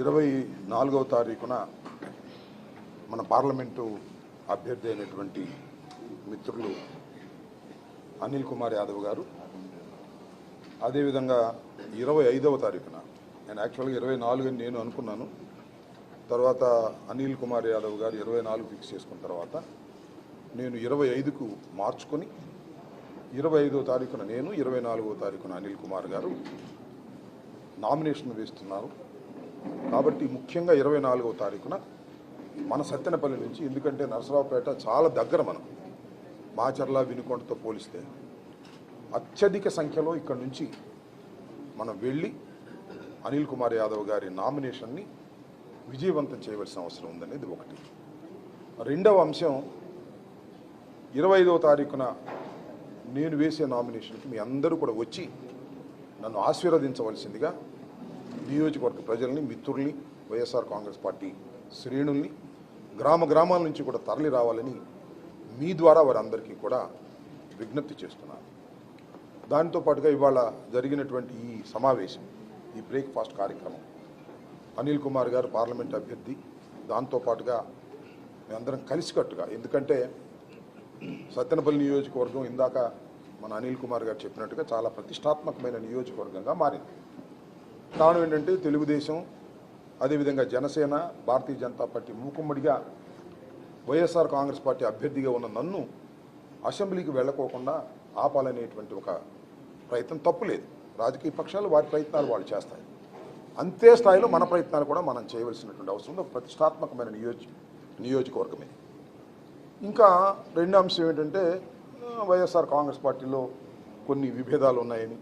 ఇరవై నాలుగవ తారీఖున మన పార్లమెంటు అభ్యర్థి అయినటువంటి మిత్రులు అనిల్ కుమార్ యాదవ్ గారు. అదేవిధంగా ఇరవై ఐదవ తారీఖున నేను యాక్చువల్గా ఇరవై నాలుగు అని నేను అనుకున్నాను. తర్వాత అనిల్ కుమార్ యాదవ్ గారు ఇరవై నాలుగు ఫిక్స్ చేసుకున్న తర్వాత నేను ఇరవై ఐదుకు మార్చుకొని ఇరవై ఐదో తారీఖున నేను ఇరవై నాలుగో తారీఖున అనిల్ కుమార్ గారు నామినేషన్ వేస్తున్నారు. కాబట్టి ముఖ్యంగా ఇరవై నాలుగవ తారీఖున మన సత్తెనపల్లి నుంచి ఎందుకంటే నరసరావుపేట చాలా దగ్గర మనం మాచర్ల వినుకొండతో పోలిస్తే అత్యధిక సంఖ్యలో ఇక్కడ నుంచి మనం వెళ్ళి అనిల్ కుమార్ యాదవ్ గారి నామినేషన్ని విజయవంతం చేయవలసిన అవసరం ఉందనేది ఒకటి. రెండవ అంశం ఇరవై ఐదవ తారీఖున నేను వేసే నామినేషన్కి మీ అందరూ కూడా వచ్చి నన్ను ఆశీర్వదించవలసిందిగా నియోజకవర్గ ప్రజల్ని మిత్రుల్ని వైఎస్ఆర్ కాంగ్రెస్ పార్టీ శ్రేణుల్ని గ్రామ గ్రామాల నుంచి కూడా తరలి రావాలని మీ ద్వారా వారందరికీ కూడా విజ్ఞప్తి చేస్తున్నాను. దానితో పాటుగా ఇవాళ జరిగినటువంటి ఈ సమావేశం ఈ బ్రేక్ఫాస్ట్ కార్యక్రమం అనిల్ కుమార్ గారు పార్లమెంట్ అభ్యర్థి దాంతోపాటుగా మేమందరం కలిసికట్టుగా ఎందుకంటే సత్తెనపల్లి నియోజకవర్గం ఇందాక మన అనిల్ కుమార్ గారు చెప్పినట్టుగా చాలా ప్రతిష్టాత్మకమైన నియోజకవర్గంగా మారింది. కారణం ఏంటంటే తెలుగుదేశం అదేవిధంగా జనసేన భారతీయ జనతా పార్టీ మూకుమ్మడిగా వైఎస్ఆర్ కాంగ్రెస్ పార్టీ అభ్యర్థిగా ఉన్న నన్ను అసెంబ్లీకి వెళ్ళకోకుండా ఆపాలనేటువంటి ఒక ప్రయత్నం తప్పులేదు రాజకీయ పక్షాలు వారి ప్రయత్నాలు వాళ్ళు చేస్తాయి. అంతే స్థాయిలో మన ప్రయత్నాలు కూడా మనం చేయవలసినటువంటి అవసరం ఉంది. ప్రతిష్టాత్మకమైన నియోజ నియోజకవర్గమే. ఇంకా రెండో అంశం ఏంటంటే వైఎస్ఆర్ కాంగ్రెస్ పార్టీలో కొన్ని విభేదాలు ఉన్నాయని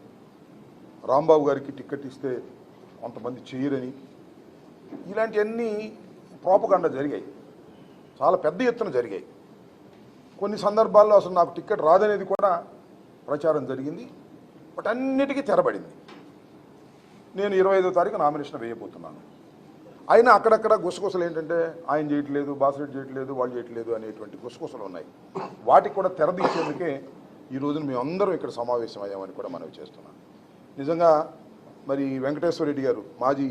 రాంబాబు గారికి టిక్కెట్ ఇస్తే కొంతమంది చేయరని. ఇలాంటివన్నీ ప్రోపగండ జరిగాయి. చాలా పెద్ద ఎత్తున జరిగాయి. కొన్ని సందర్భాల్లో అసలు నాకు టికెట్ రాదనేది కూడా ప్రచారం జరిగింది. వాటన్నిటికీ తెరబడింది. నేను ఇరవై ఐదో తారీఖు నామినేషన్ వేయబోతున్నాను. అయినా అక్కడక్కడ గుసగుసలు ఏంటంటే ఆయన చేయట్లేదు బాసరెడ్డి చేయట్లేదు వాళ్ళు చేయట్లేదు అనేటువంటి గుసగుసలు ఉన్నాయి. వాటికి కూడా తెరదీసేందుకే ఈ రోజున మేము ఇక్కడ సమావేశం అయ్యామని కూడా మనవి చేస్తున్నాం నిజంగా మరి వెంకటేశ్వర రెడ్డి గారు మాజీ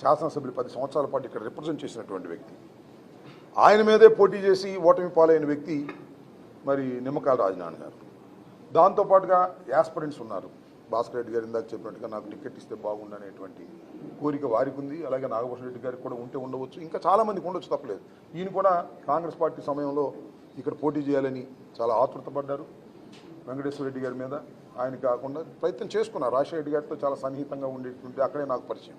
శాసనసభ్యులు పది సంవత్సరాల పాటు ఇక్కడ రిప్రజెంట్ చేసినటువంటి వ్యక్తి. ఆయన మీదే పోటీ చేసి ఓటమి పాలైన వ్యక్తి మరి నిమ్మకాయల రాజనారాయణ గారు. దాంతోపాటుగా యాస్పరెంట్స్ ఉన్నారు. భాస్కర్ రెడ్డి గారు ఇందాక చెప్పినట్టుగా నాకు టికెట్ ఇస్తే బాగుండనేటువంటి కోరిక వారికి ఉంది. అలాగే నాగభూషణ రెడ్డి గారికి కూడా ఉంటే ఉండవచ్చు. ఇంకా చాలా మందికి ఉండొచ్చు తప్పలేదు. ఈయన కూడా కాంగ్రెస్ పార్టీ సమయంలో ఇక్కడ పోటీ చేయాలని చాలా ఆతృతపడ్డారు. వెంకటేశ్వర రెడ్డి గారి మీద ఆయన కాకుండా ప్రయత్నం చేసుకున్నారు. రాజశేఖర్ గారితో చాలా సన్నిహితంగా ఉండేటువంటి అక్కడే నాకు పరిచయం.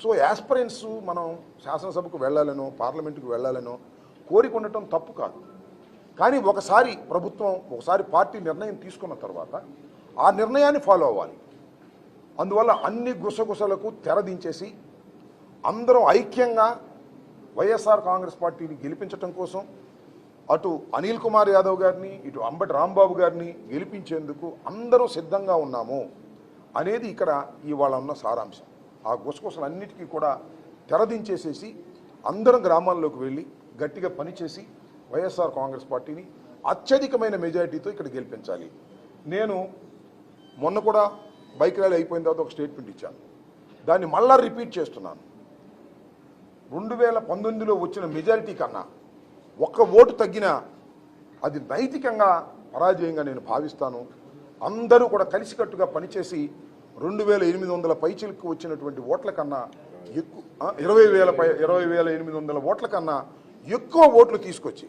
సో యాస్పరెన్స్ మనం శాసనసభకు వెళ్ళాలనో పార్లమెంటుకు వెళ్ళాలనో కోరిక ఉండటం తప్పు కాదు. కానీ ఒకసారి ప్రభుత్వం ఒకసారి పార్టీ నిర్ణయం తీసుకున్న తర్వాత ఆ నిర్ణయాన్ని ఫాలో అవ్వాలి. అందువల్ల అన్ని గుసగుసలకు తెరదించేసి అందరం ఐక్యంగా వైఎస్ఆర్ కాంగ్రెస్ పార్టీని గెలిపించటం కోసం అటు అనిల్ కుమార్ యాదవ్ గారిని ఇటు అంబటి రాంబాబు గారిని గెలిపించేందుకు అందరూ సిద్ధంగా ఉన్నాము అనేది ఇక్కడ ఇవాళ ఉన్న సారాంశం. ఆ గుసగుసలన్నిటికీ కూడా తెరదించేసేసి అందరం గ్రామాల్లోకి వెళ్ళి గట్టిగా పనిచేసి వైఎస్ఆర్ కాంగ్రెస్ పార్టీని అత్యధికమైన మెజారిటీతో ఇక్కడ గెలిపించాలి. నేను మొన్న కూడా బైక్ ర్యాలీ అయిపోయిన తర్వాత ఒక స్టేట్మెంట్ ఇచ్చాను. దాన్ని మళ్ళా రిపీట్ చేస్తున్నాను. రెండు వేల పంతొమ్మిదిలో వచ్చిన మెజారిటీ కన్నా ఒక్క ఓటు తగ్గినా అది నైతికంగా పరాజయంగా నేను భావిస్తాను. అందరూ కూడా కలిసికట్టుగా పనిచేసి రెండు వేల ఎనిమిది వందల పైచిలకు వచ్చినటువంటి ఓట్ల కన్నా ఎక్కువ ఇరవై వేల పై ఇరవై వేల ఎనిమిది వందల ఓట్ల కన్నా ఎక్కువ ఓట్లు తీసుకొచ్చి